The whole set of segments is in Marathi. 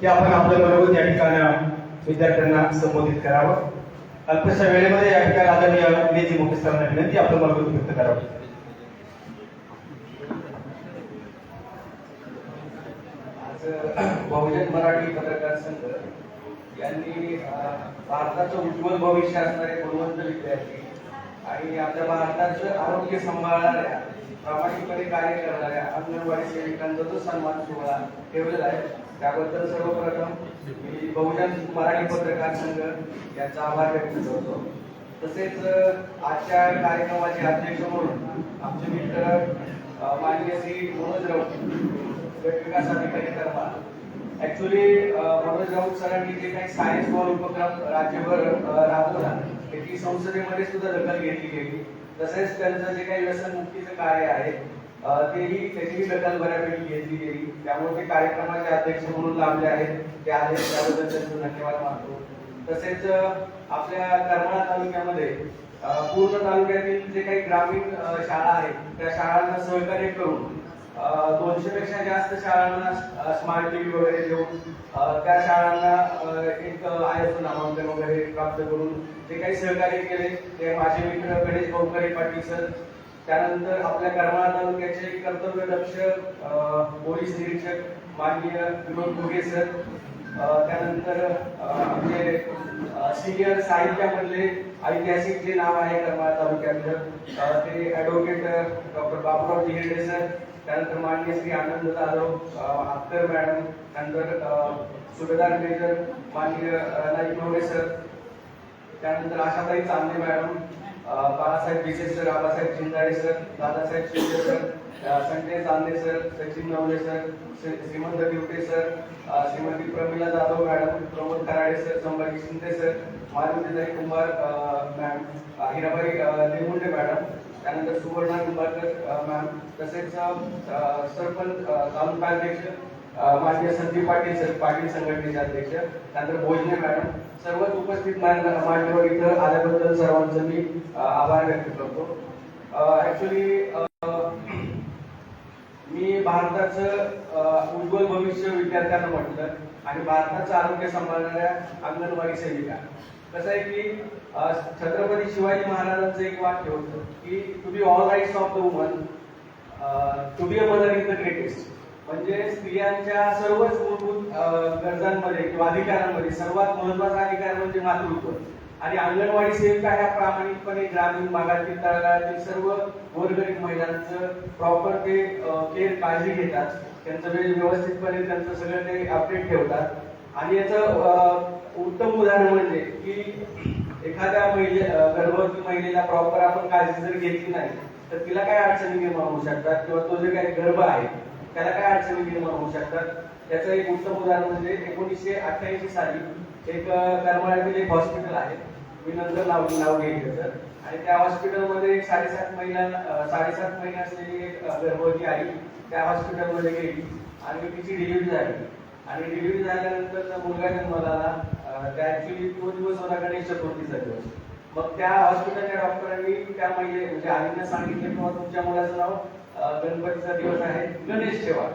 की आपण आपलं मनोगत या ठिकाणी विद्यार्थ्यांना संबोधित करावं. अल्पशा वेळेमध्ये या ठिकाणी आदरणीय नेजी मुख्य सरांना विनंती आपलं मनोगत व्यक्त करावं. बहुजन मराठी पत्रकार संघ यांनी भारताचं उज्ज्वल भविष्य असणारे गुणवंत विद्यार्थी आणि आपल्या भारताचं आरोग्य सांभाळणाऱ्या प्रामाणिकपणे कार्य करणाऱ्या अंगणवाडी सेविकांचा जो सन्मान सोहळा ठेवलेला आहे त्याबद्दल सर्वप्रथम मी बहुजन मराठी पत्रकार संघ यांचा आभार व्यक्त करतो. तसेच आजच्या कार्यक्रमाचे अध्यक्ष म्हणून आमचे मित्र माननीय श्री मनोज राऊत गटविकास अधिकारी करमाळ ऍक्च्युली मनोज राऊत सरांनी जे काही सायन्स बॉल उपक्रम राज्यभर राबवला त्याची संसदेमध्ये सुद्धा दखल घेतली गेली. तसेच त्यांचं जे काही व्यसनमुक्तीचं कार्य आहे तेही त्याचीही दखल बऱ्यापैकी घेतली गेली. त्यामुळे ते कार्यक्रमाचे अध्यक्ष म्हणून लाभले आहेत. ते आहेत त्याबद्दल त्यांचं धन्यवाद मानतो. तसेच आपल्या करमाळा तालुक्यामध्ये पूर्ण तालुक्यातील जे काही ग्रामीण शाळा आहेत त्या शाळांना सहकार्य करून दोनशे पेक्षा जास्त शाळांना स्मार्ट टीव्ही वगैरे देऊन त्या शाळांना एक आयएसओ नामांकन वगैरे प्राप्त करून जे काही सहकार्य केले ते माझे मित्र गणेश भाऊकरे पाटील सर. त्यानंतर आपल्या करमाळा तालुक्याचे कर्तव्यदक्ष अ, पोलीस निरीक्षक माननीय विनोद घुगे सर. त्यानंतर आपले सिनियर साहित्यामधले ऐतिहासिक जे नाव आहे करमाळा तालुक्यातलं ते advocate doctor Baburao Jihede sir. त्यानंतर माननीय श्री आनंद जाधव अ, मॅडम त्यानंतर सुभेदार मेजर माननीय नाईक मोरे सर त्यानंतर Ashatai Chande madam Balasaheb Vise sir Abasaheb Chindale sir Dadasaheb Shinde sir Sanjay Chande sir Sachin Navale sir Shrimant Divate sir Shrimati Pramila Jadhav madam Pramod Karade sir Sambhaji Shinde sir Marutitai Kumbhar ma'am Hirabai अ, मॅडम त्यानंतर सुवर्णा निंबाळकर मॅम तसेच सरपंच तालुका अध्यक्ष अ, माननीय संदीप पाटील सर पाटील संघटनेचे अध्यक्ष त्यानंतर भोजने मॅडम सर्वच उपस्थित मान- मान्यवर इथं आल्याबद्दल सर्वांचं मी आभार व्यक्त करतो. ऍक्च्युली मी भारताचं उज्ज्वल भविष्य विद्यार्थ्यांना म्हटलं आणि भारताचं आरोग्य सांभाळणाऱ्या अंगणवाडी सेविका. कसं आहे की छत्रपती शिवाजी महाराजांचं एक वाक्य होतं की to be all rights of the woman to be a mother in the greatest म्हणजे स्त्रियांच्या सर्वच मूलभूत गरजांमध्ये किंवा अधिकारांमध्ये सर्वात महत्त्वाचा अधिकार म्हणजे मातृत्व. आणि अंगणवाडी सेविका ह्या प्रामाणिकपणे ग्रामीण भागातील तळागाळातील सर्व गोरगरीब महिलांचं प्रॉपर ते केअर काळजी घेतात. त्यांचं वेळ व्यवस्थितपणे त्यांचं सगळं ते अपडेट ठेवतात. आणि याचं उत्तम उदाहरण म्हणजे की एखाद्या महिले गर्भवती महिलेला प्रॉपर आपण काळजी जर घेतली नाही तर तिला काय अडचणी निर्माण होऊ शकतात? किंवा तो जे काही गर्भ आहे त्याला काय अडचणी निर्माण होऊ शकतात? त्याचं एक उत्तम उदाहरण म्हणजे एकोणीसशे अठ्ठ्याऐंशी साली एक करमाळ्यातील एक हॉस्पिटल आहे. मी नंतर नाव नाव घेईल त्याचं. आणि त्या हॉस्पिटलमध्ये एक साडेसात महिना साडेसात महिने असलेली एक गर्भवती आई त्या हॉस्पिटलमध्ये गेली. आणि तिची डिलिव्हरी झाली. आणि डिलिव्हरी झाल्यानंतर जो मुलगा जन्माला आला त्या ऍक्च्युली तो दिवस होता गणेश चतुर्थीचा दिवस मग त्या हॉस्पिटलच्या डॉक्टरांनी त्या महिले म्हणजे आईने सांगितलं किंवा तुमच्या मुलाचं नाव गणपतीचा दिवस आहे गणेश ठेवा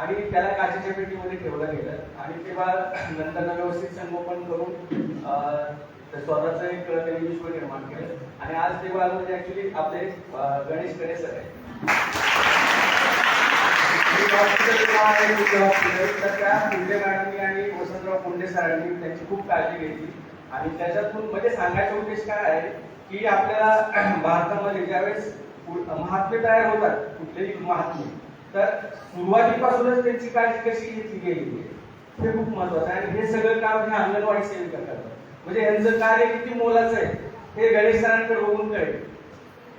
आणि त्याला काचेच्या पेटीमध्ये ठेवलं गेलं. आणि तेव्हा नंतर व्यवस्थित संगोपन करून स्वतःचं एक त्यांनी विश्व निर्माण केलं. आणि आज ते बाळ म्हणजे ऍक्च्युली आपले गणेश गणेश आहे हे हॉस्पिटल नाव आहे मुंडे हॉस्पिटल तर त्या मुंडे मॅडमनी आणि वसंतराव कोंडे सरांनी त्यांची खूप काळजी घेतली आणि त्याच्यातून म्हणजे सांगायचा उद्देश काय आहे की आपल्याला भारतामध्ये ज्यावेळेस महात्मे तयार होतात कुठलेही महात्मे तर सुरुवातीपासूनच त्यांची काळजी कशी घेतली गेली हे खूप महत्वाचं आहे आणि हे सगळं काम हे अंगणवाडी सेविका करतात म्हणजे यांचं कार्य किती मोलाचं आहे हे गणेश सरांकडे बघून कळेल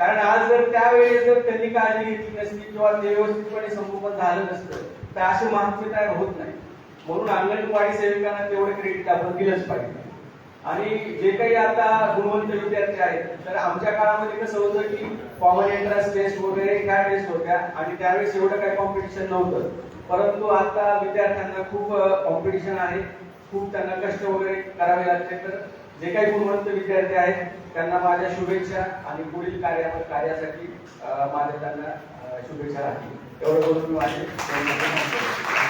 कारण आज जर त्यावेळेस जर त्यांनी काळजी घेतली नसती किंवा ते व्यवस्थितपणे संगोपन झालं नसतं तर असे महत्त्व तयार होत नाही. म्हणून अंगणवाडी सेविकांना तेवढे क्रेडिट आपण दिलंच पाहिजे. आणि जे काही आता गुणवंत विद्यार्थी आहेत तर आमच्या काळामध्ये कसं होतं की कॉमन एंट्रन्स टेस्ट वगैरे ह्या टेस्ट होत्या आणि त्यावेळेस एवढं काही कॉम्पिटिशन नव्हतं. परंतु आता विद्यार्थ्यांना खूप कॉम्पिटिशन आहे. खूप त्यांना कष्ट वगैरे करावे लागते तर जे काही गुणवंत विद्यार्थी आहेत त्यांना माझ्या शुभेच्छा आणि पुढील कार्या कार्यासाठी माझ्या त्यांना शुभेच्छा राहतील. एवढं बोलून मी माझे